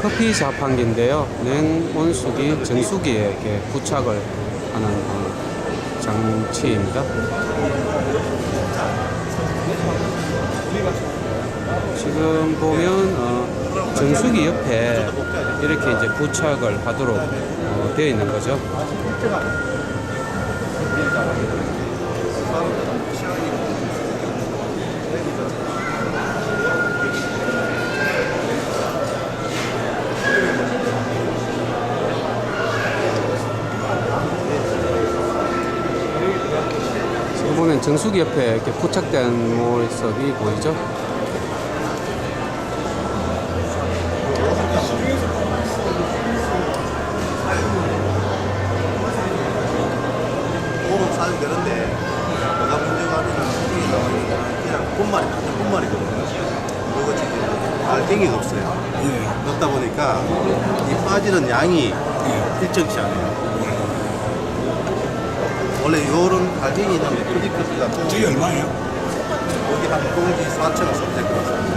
커피 자판기인데요. 냉온수기, 정수기에 부착을 하는 장치입니다. 지금 보면 어, 정수기 옆에 이렇게 이제 부착을 하도록 어, 되어 있는 거죠. 보면 정수기 옆에 이렇게 부착된 모습이 보이죠? 문제가 아니라 나오니까 그냥 지금 알갱이가 없어요 예. 넣다 보니까 이 빠지는 양이 일정치 않아요 원래 요런 넣으면 크디 크기가 또 저게 얼마예요? 여기 한 봉지 4천원 섭될 것 같아요